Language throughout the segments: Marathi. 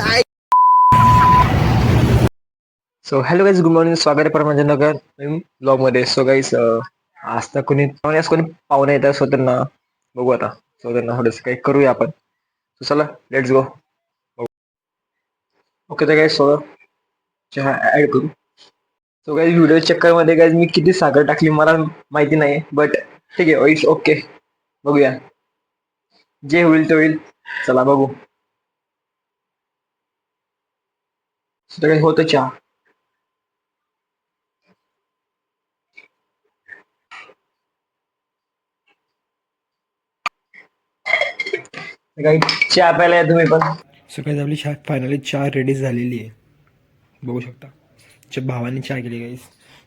I so hello guys good morning स्वागत आहे नगर. ब्लॉगमध्ये सो गाईज आज तर कोणी पाहुण्यास कोणी पाहुणे येतात सो त्यांना बघू आता. सो त्यांना थोडंसं काही करूया आपण. सो चला लेट्स गो ओके तर गाईज सो चहा ऍड करू. सो गाईज व्हिडिओ चक्करमध्ये गाईज मी किती साखर टाकली मला माहिती नाही बट ठीक आहे इट्स ओके बघूया. जे होईल ते होईल. चला बघू. सगळे तर चहा. काही चहा प्यायला या तुम्ही पण. सो आपली चहा फायनली चहा रेडी झालेली आहे. बघू शकता. च्या भावाने चहा केली गाईस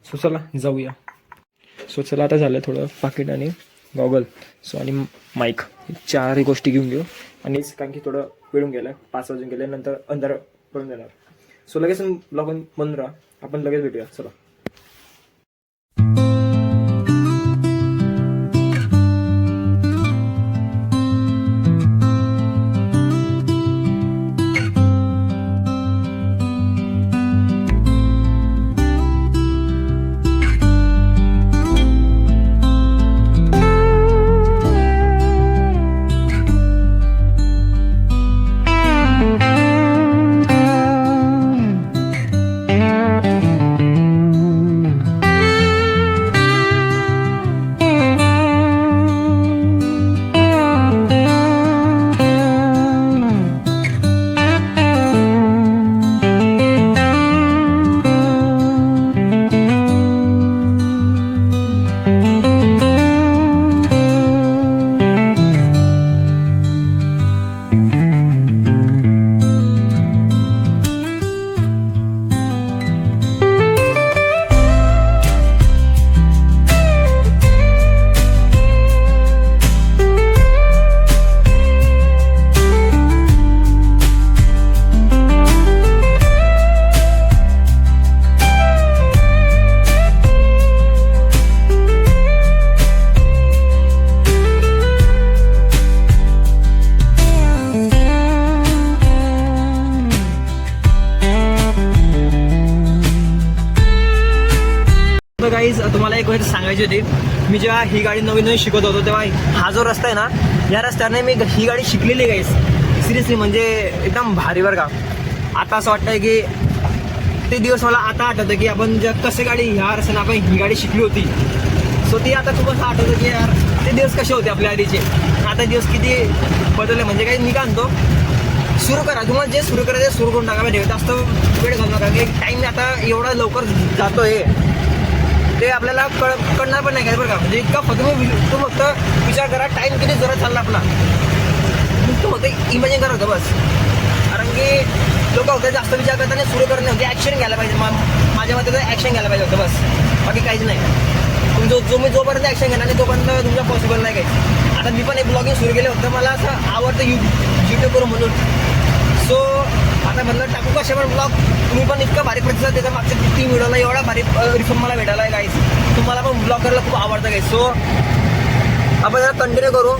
सो चला जाऊया. सो चला आता झालं थोडं पाकिट आणि गॉगल सो आणि माईक चार गोष्टी घेऊन घेऊ. आणि कारण की थोडं वेळून गेलं पाच वाजून गेलं नंतर अंधार पडून जाणार. सो लगेच ब्लॉग बंद राहा. आपण लगेच भेटूया. चला. गाईज तुम्हाला एक गोष्ट सांगायची होती. मी जेव्हा ही गाडी नवीन नवीन शिकत होतो तेव्हा हा जो रस्ता आहे ना या रस्त्याने मी ही गाडी शिकलेली गाईज सिरियसली म्हणजे एकदम भारी बरं का. आता असं वाटतंय की ते दिवस मला आता आठवतं की आपण ज्या कसे गाडी ह्या रस्त्याने आपण ही गाडी शिकली होती. सो ती आता तुम्हाला आठवतं की यार ते दिवस कसे होते आपल्या आधीचे. आता दिवस किती बदलले म्हणजे काही मी काय सुरू करा. तुम्हाला जे सुरू करायचं सुरू करून टाका. म्हणजे जास्त वेळ घालू नका की टाईम आता एवढा लवकर जातो आहे ते आपल्याला कळ कळणार पण नाही काय बरं का? म्हणजे इतका फक्त तू तो फक्त विचार करा टाईम किती जरा चालला आपला. तो फक्त इमॅजिन करत होतं बस. कारण की लोक होते जास्त विचार करताना सुरू करत नव्हते. ॲक्शन घ्यायला पाहिजे. मा- माझ्या मते तर ॲक्शन घ्यायला पाहिजे होतं बस. बाकी काहीच नाही. तुमचं जो मी जोपर्यंत ॲक्शन घेणार नाही तोपर्यंत तुमच्या पॉसिबल नाही काही. आता मी पण एक ब्लॉगिंग सुरू केलं होतं. मला असं आवडतं यू यूट्यूब करून म्हणून. सो आता म्हणलं टाकू का पण ब्लॉग तुम्ही पण इतका भारी प्रतिसाद देता मागच्या तीन व्हिडिओला एवढा भारी रिफॉर्म मला भेटायला आहे गाईस तुम्हाला पण ब्लॉग करायला खूप आवडतं गाईस सो आपण जरा कंटिन्यू करू.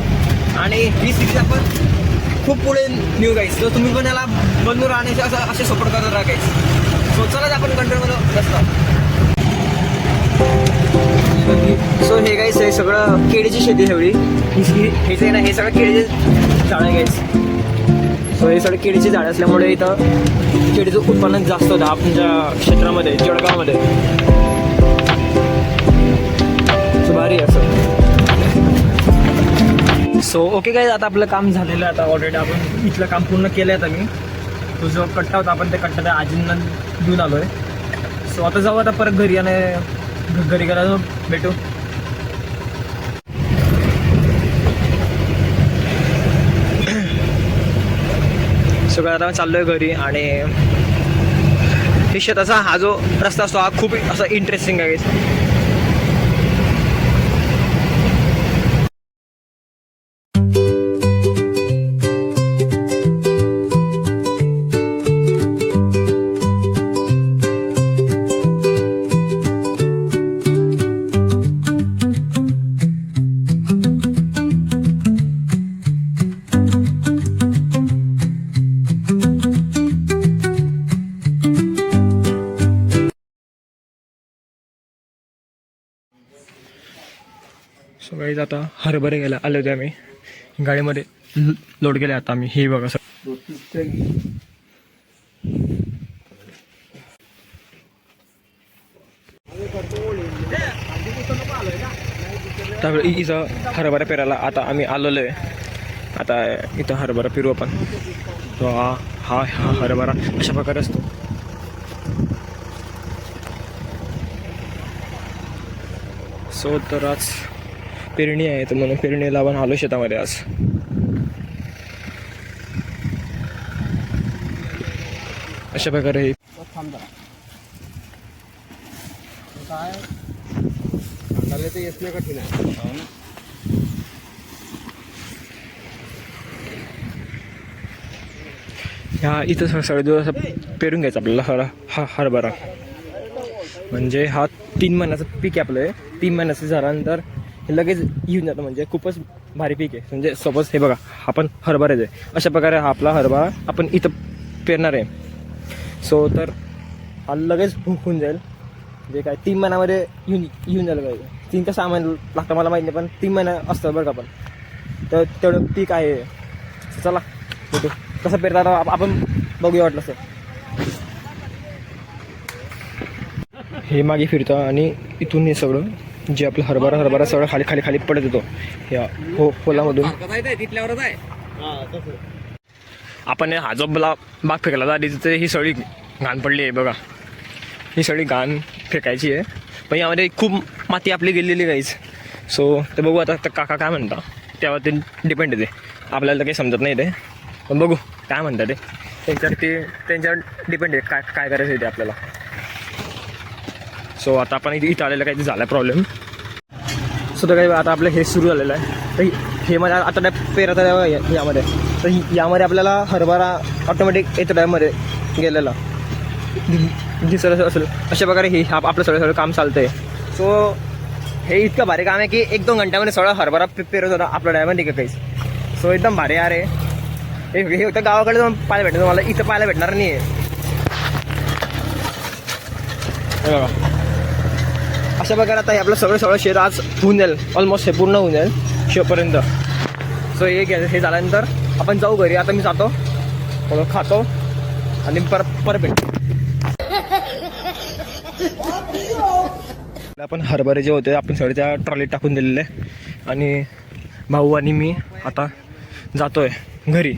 आणि ही सिरीज आपण खूप पुढे न्यू गाईस सो तुम्ही पण याला बनून राहण्याचे असं असे सपोर्ट करत राहा गाईस सो चलाच आपण कंटिन्यू करू. रस्ता सो हे गाईस हे सगळं केळीची शेती आहे एवढी. हे आहे ना हे सगळं केळीचे झाड गाईस सो हे सगळे केळीची झाड असल्यामुळे इथं केळीचं उत्पन्न जास्त होतं. आपल्या क्षेत्रामध्ये जळगावमध्ये. सो भारी आहे असं. सो ओके काय आता आपलं काम झालेलं आहे आता ऑलरेडी आपण इथलं काम पूर्ण केलं आहे आता मी. तो जो कट्टा होता आपण त्या कट्टा त्या आजींना देऊन आलो आहे सो आता जाऊ आता परत घरी आणि घरी गेला भेटू. सगळं आता चाललो आहे घरी आणि हे शेताचा हा जो रस्ता असतो हा खूप असा इंटरेस्टिंग आहे. सो गाईज आता हरभरे गेला आले होते आम्ही. गाडीमध्ये लोड केले आता आम्ही. हे बघा सर त्यावेळी इथं हरभरा पेरायला आता आम्ही आलेलो आहे. आता इथं हरभरा पेरू आपण. तो हा हा हा हरभरा अशा प्रकारे असतो. सो तर आज पेरणी आहे तर म्हणून पेरणीला आपण आलो शेतामध्ये आज. अशा प्रकारे हे ह्या इथं सगळं सगळं दिवस पेरून घ्यायचं आपल्याला हरा हा हरभरा. म्हणजे हा तीन महिन्याचं पीक आहे आपलं आहे तीन महिन्याचं झाल्यानंतर हे लगेच येऊन जातं. म्हणजे खूपच भारी पीक आहे. म्हणजे सपोज हे बघा आपण हरभराच आहे अशा प्रकारे हा आपला हरभरा आपण इथं पेरणार आहे. सो तर हा लगेच होऊन जाईल. जे काय तीन महिन्यामध्ये येऊन येऊन जायला पाहिजे. तीन ते सहा महिने लागतं मला माहिती नाही पण तीन महिना असतं बरं का पण. तर तेवढं पीक आहे. चला भेटू. कसं पेरतात आपण बघूया वाटलं सर हे मागे फिरतं आणि इथून हे सगळं जे आपलं हरभरा हरभरा सगळं खाली खाली खाली पडत येतो या हो पोलामधून आपण हा जो बला बाग फेकला जाते तिथे ही सगळी घाण पडली आहे बघा. ही सगळी घाण फेकायची आहे. पण यामध्ये खूप माती आपली गेलेली काहीच सो ते बघू आता तर काका काय म्हणता. त्यावर ते डिपेंड येते. आपल्याला काही समजत नाही ते. पण बघू काय म्हणतात ते. त्यांच्यावर ते त्यांच्यावर डिपेंड आहे. काय काय करायचं आहे ते आपल्याला? सो आता आपण इथे इथं आलेलं काही झाला प्रॉब्लेम सो तर काही आता आपलं हे सुरू झालेलं आहे. तर हे- मध्ये मला आता नाही पेरत यामध्ये. तर यामध्ये आपल्याला हरभरा ऑटोमॅटिक येतो डॅममध्ये गेलेला. दिसत असेल अशा प्रकारे हे आपलं सगळं सगळं काम चालतं आहे सो हे इतकं भारी काम आहे की एक दोन घंट्यामध्ये सगळं हरभरा पेरत होता आपल्या टायमध्ये का काहीच. सो एकदम भारी यार आहे हे हे होतं गावाकडे जाऊन पाहायला भेटणार तुम्हाला इथं पाहायला भेटणार नाही आहे अशा प्रकारे आता हे आपलं सगळं सगळं शेत आज होऊन जाईल ऑलमोस्ट हे पूर्ण होऊन जाईल शेवपर्यंत सो हे घ्या हे झाल्यानंतर आपण जाऊ घरी. आता मी जातो. थोडं खातो. आणि परत परत भेटतो आपण हरभरे जे होते आपण सगळे त्या ट्रॉलीत टाकून दिलेले. आणि भाऊ आणि मी आता जातोय घरी.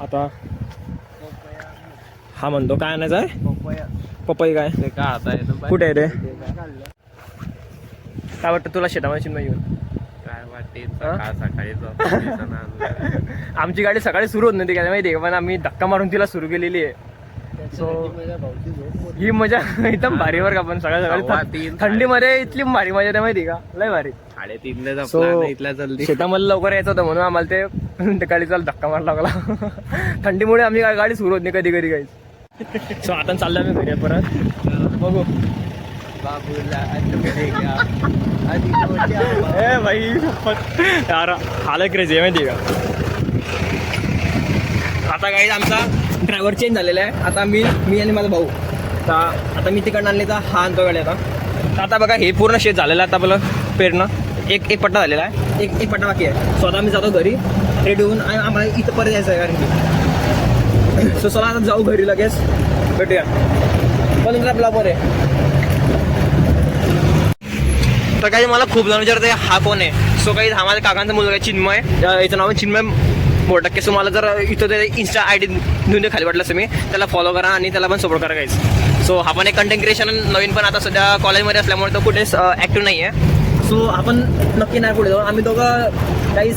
आता हा म्हणतो काय आणायचं आहे? पपई काय? काय आता आहे? कुठे आहे रे काय वाटतं तुला शेतामध्ये चिन्ह येऊन? काय वाटते? सकाळी सकाळी आमची गाडी सकाळी सुरू होत नव्हती काय माहिती आहे का? पण आम्ही धक्का मारून तिला सुरू केलेली आहे. सो ही मजा एकदम भारी वर का पण सकाळ सव्वा सकाळी तीन, थंडीमध्ये इथली भारी मजा आहे माहिती आहे का? लय भारी. साडेतीनला So, जपला इथल्या जल्दी. शेतामध्ये लवकर यायचं होतं म्हणून आम्हाला ते गाडीचा धक्का मारा लागला. थंडीमुळे आम्ही गा- गाडी सुरू होत नाही कधी कधी काहीच सो आता चाललो मी घरी परत. बघू. बाबूला ए भाई यार हाल क्रेझी आहे माहिती आहे का? आता काही आमचा ड्रायव्हर चेंज झालेला आहे. आता मी मी आणि माझा भाऊ. आता आता मी तिकडनं आणले तर हा आणतो गाडी आता. तर आता बघा हे पूर्ण शेत झालेलं आहे आता आपलं पेरणं. एक एक पट्टा झालेला आहे. एक एक पट्टा बाकी आहे. स्वतः मी जातो घरी रेडी होऊन आणि आम्हाला इथं परत यायचं आहे कारण की. सो चला आता जाऊ घरी लगेच. भेटूया. पण आपला बरं. आहे तर काही मला खूप जण विचारते हा कोण आहे? सो काही हा माझ्या काकांचा मुलगा आहे चिन्मय याचं नाव आहे चिन्मय मोटक्के सो मला जर इथं ते इन्स्टा आय डी देऊन खाली वाटलं असं मी त्याला फॉलो करा आणि त्याला पण सपोर्ट करा काहीच सो हा पण एक कंटेंट क्रिएशन नवीन पण आता सध्या कॉलेजमध्ये असल्यामुळे तो कुठेच ॲक्टिव्ह नाही आहे सो आपण नक्की नाही पुढे जाऊ. आम्ही दोघं काहीच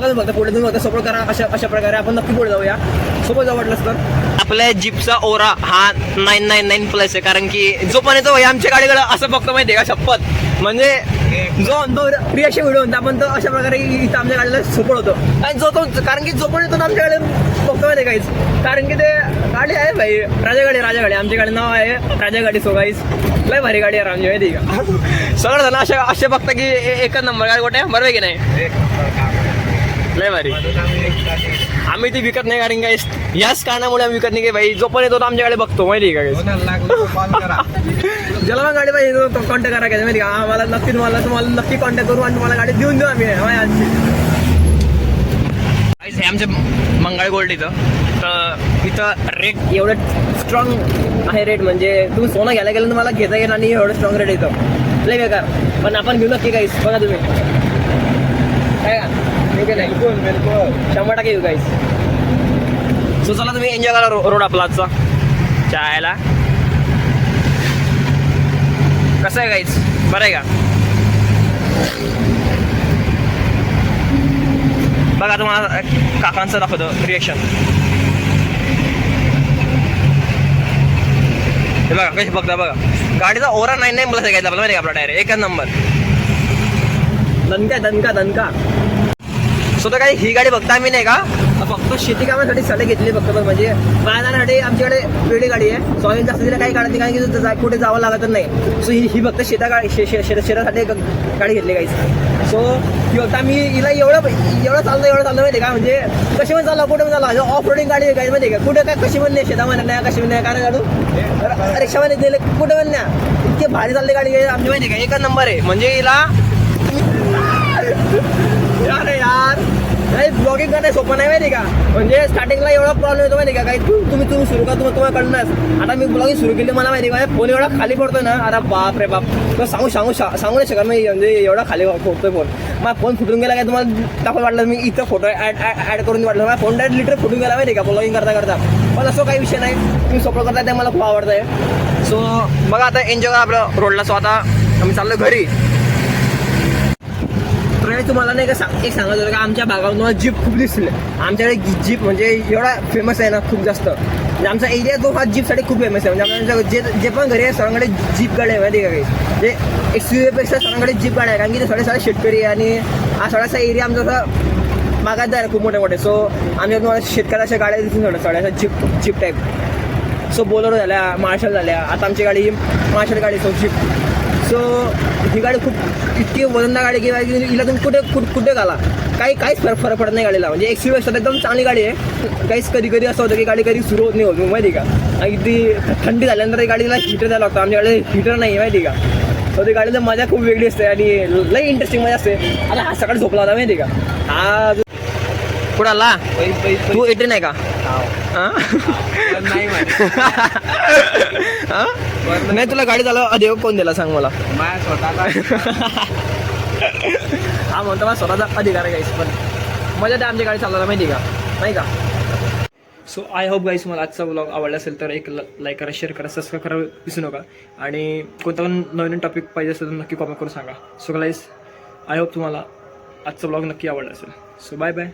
बघा फक्त पुढे तुम्ही फक्त सपोर्ट करा अशा अशा प्रकारे आपण नक्की पुढे जाऊया. सोबत जाऊ वाटलंच तर आपल्या जीपचा ओरा हा नाईन नाईन नाईन प्लस आहे कारण की जो पण येतो आमच्या गाडीकडे असं बघतो माहिती आहे का शपथ. म्हणजे जो तो रिॲक्शन व्हिडिओ होता आपण तो अशा प्रकारे इथं आमच्या गाडीला सपोर्ट होतो. आणि जो तो कारण की जो पण येतो ना आमच्या गाडी बघतो माहिती आहे काहीच कारण की ते गाडी आहे भाई राजा गाडी राजा गाडी. आमच्या गाडी नाव आहे राजा गाडी सो लय भारी गाडी आहे आमची माहिती का? सगळं झालं अशा असे बघता की एकच नंबर गाडी कुठे? बरोबर आहे की नाही? लय भारी. आम्ही ती विकत नाही कारण गाईस याच कारणामुळे आम्ही विकत नाही की भाई. जो पण येतो तो आमच्याकडे बघतो माहिती आहे का ज्याला पण गाडी पाहिजे तो कॉन्टॅक्ट करा काय माहिती का? आम्हाला नक्की तुम्हाला तुम्हाला नक्की कॉन्टॅक्ट करू आणि तुम्हाला गाडी देऊन देऊ आम्ही. हे आमचे मंगळ गोल्ड इथं. तर इथं रेट एवढं स्ट्रॉंग आहे रेट म्हणजे तुम्ही सोनं घ्यायला गेलं तुम्हाला घेता येईल आणि एवढं स्ट्रॉंग रेट येतं लय बेकार. पण आपण घेऊ नक्की काहीच बघा तुम्ही काय का ठीक आहे नाही बिलकुल बिलकुल शंभर टक्के येऊ गाईस सो चला तुम्ही एन्जॉय करा रो- रोड आपला आजचा. चायला कसं आहे गाईस बरं आहे का? बघा तुम्हाला काकांचं दाखवतो रिएक्शन हे बघा कशी बघता बघा. गाडीचा ओरा नाही नाही मला सांगायचं आपल्याला माहिती का आपला डायरेक्ट एकच नंबर दणका दणका दणका. स्वतः काही ही गाडी बघता आम्ही नाही का? फक्त शेती कामासाठी सडे घेतली फक्त पण म्हणजे बाळासाठी आमच्याकडे वेळी गाडी आहे. सोयाबीन जास्त तिला काही काढत नाही कारण की कुठे जावं लागत नाही. सो ही ही फक्त शेता गाडी शे- शे- शेतासाठी गाडी घेतली काही सो ही फक्त आम्ही हिला एवढं एवढं चाललं एवढं चाललं माहिती आहे का? म्हणजे कशी पण चाललं कुठे पण चाललं. ऑफ रोडिंग गाडी आहे गाडी माहिती आहे का? कुठे काय कशी पण नाही शेतामध्ये नाही कशी पण नाही कारण काढू रिक्षामध्ये दिले कुठे पण नाही इतके भारी चालली गाडी आमची माहिती आहे का? एकच नंबर आहे. म्हणजे हिला नाही ब्लॉगिंग करणं सोपं नाही माहिती का? म्हणजे स्टार्टिंगला एवढा प्रॉब्लेम येतो माहिती का? काही तुम्ही तुम्ही सुरू का तुम्ही तुम्हाला कळणार आता मी ब्लॉगिंग सुरू केली मला माहिती का फोन एवढा खाली पडतोय ना अरे बाप रे बाप. तो सांगू सांगू शा- सांगू नाही शकत मी म्हणजे एवढा खाली फोडतोय फोन माझा फोन फुटून गेला काय? तुम्हाला दाखवा वाटलं मी इथं फोटो ऍड ॲड करून वाटलं. माझा फोन डायरेक्ट लिटर फुटून गेला माहिती का ब्लॉगिंग करता करता. पण असं काही विषय नाही. तुम्ही सोपं करताय ते मला खूप आवडतंय. सो बघा आता एन्जॉय आपलं रोडला सो आता आम्ही चाललो घरी. आणि तुम्हाला नाही का सांग एक सांगायचं होतं का आमच्या भागात तुम्हाला जीप खूप दिसले. आमच्याकडे जीप म्हणजे एवढा फेमस आहे ना खूप जास्त. म्हणजे आमचा एरिया जो हा जीपसाठी खूप फेमस आहे. म्हणजे आमच्या जे जे पण घरी आहे सर्वांकडे जीप गाडी आहे माहिती का काही? जे एक्सपेक्षा सर्वांकडे जीप गाडी आहे कारण की ते सगळे शेतकरी आहे आणि हा थोडासा एरिया आमचा असा बागायतदार आहे खूप मोठे मोठे सो आम्ही तुम्हाला शेतकऱ्याच्या गाड्या दिसून थोडं थोड्याशा jeep jeep type so Bolero झाल्या मार्शल झाल्या. आता आमची गाडी मार्शल गाडी सो जीप. सो ही गाडी खूप इतकी वजनदार गाडी किंवा हिला तुम्ही कुठे कुठे कुठे घाला? काही काहीच फरक फरक पडत नाही गाडीला. म्हणजे एक्सपी पेक्षा एकदम चांगली गाडी आहे. काहीच कधी कधी असं होतं की गाडी कधी सुरू होत नाही होत माहिती का? आणि ती थंडी झाल्यानंतर गाडीला हिटर द्यायला लागतं. आमच्याकडे हिटर नाही माहिती का? so ती गाडीला मजा खूप वेगळी असते आणि लई इंटरेस्टिंग मजा असते. आता हा सकाळी झोपला होता माहिती का? हा कुठं आला तू एटी नाही का? हा? नाही हा? नाही तुला गाडी चालव. अदेव कोण दिला सांग मला. माझ्या स्वतःचा. हा म्हणतो मला स्वतःचा अधिकार आहे गाईस पण मजा त्या आमची गाडी चालवायला माहिती का? नाही का? सो आय होप गाईस मला आजचा ब्लॉग आवडला असेल तर एक लाईक करा शेअर करा सबस्क्राईब करा विसरू नका. आणि कोणता पण नवीन टॉपिक पाहिजे असेल तर नक्की कॉमेंट करून सांगा. सो गाईस आय होप तुम्हाला आजचा ब्लॉग नक्की आवडला असेल. So bye bye